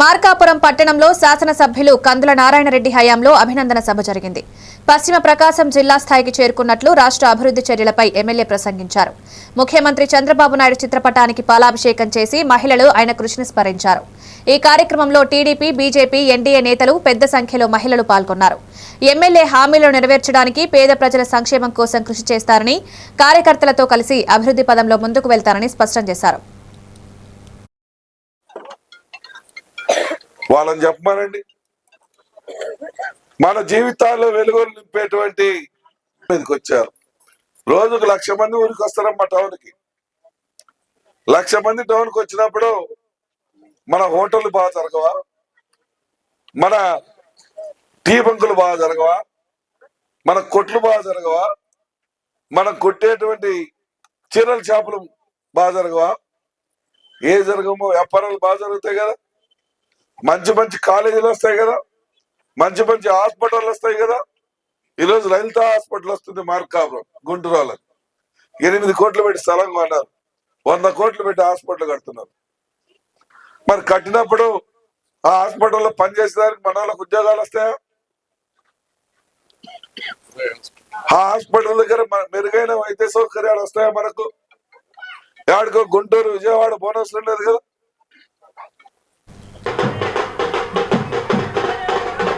మార్కాపురం పట్టణంలో శాసనసభ్యులు కందుల నారాయణరెడ్డి హయాంలో అభినందన సభ జరిగింది. పశ్చిమ ప్రకాశం జిల్లా స్థాయికి చేరుకున్నట్లు రాష్ట్ర అభివృద్ధి చర్యలపై ఎమ్మెల్యే ప్రసంగించారు. ముఖ్యమంత్రి చంద్రబాబు నాయుడు చిత్రపటానికి పాలాభిషేకం చేసి మహిళలు ఆయన కృషిని స్మరించారు. ఈ కార్యక్రమంలో టీడీపీ బీజేపీ ఎన్డీఏ నేతలు పెద్ద సంఖ్యలో మహిళలు పాల్గొన్నారు. ఎమ్మెల్యే హామీలు నెరవేర్చడానికి పేద ప్రజల సంక్షేమం కోసం కృషి చేస్తారని కార్యకర్తలతో కలిసి అభివృద్ధి పదంలో ముందుకు వెళ్తారని స్పష్టం చేశారు. వాళ్ళని చెప్పమానండి. మన జీవితాల్లో వెలుగులు నింపేటువంటి మీదకి వచ్చారు. రోజుకు లక్ష మంది ఊరికి వస్తారమ్మా టౌన్కి. లక్ష మంది టౌన్కి వచ్చినప్పుడు మన హోటల్ బాగా జరగవా? మన టీ బంకులు బాగా జరగవా? మన కొట్లు బాగా జరగవా? మనం కొట్టేటువంటి చీరల షాపులు బాగా జరగవా? ఏ జరగమో వ్యాపారాలు బాగా జరుగుతాయి కదా. మంచి మంచి కాలేజీలు వస్తాయి కదా. మంచి మంచి హాస్పిటల్ వస్తాయి కదా. ఈరోజు లలిత హాస్పిటల్ వస్తుంది మార్కాపురం గుంటూరు వాళ్ళకి ఎనిమిది కోట్లు పెట్టి స్థలం కొన్నారు. వంద కోట్లు పెట్టి హాస్పిటల్ కడుతున్నారు. మరి కట్టినప్పుడు ఆ హాస్పిటల్లో పనిచేసేదానికి మన వాళ్ళకి ఉద్యోగాలు వస్తాయా? ఆ హాస్పిటల్ దగ్గర మెరుగైన వైద్య సౌకర్యాలు వస్తాయా మనకు? ఎక్కడికో గుంటూరు విజయవాడ బోనస్ ఉండదు కదా.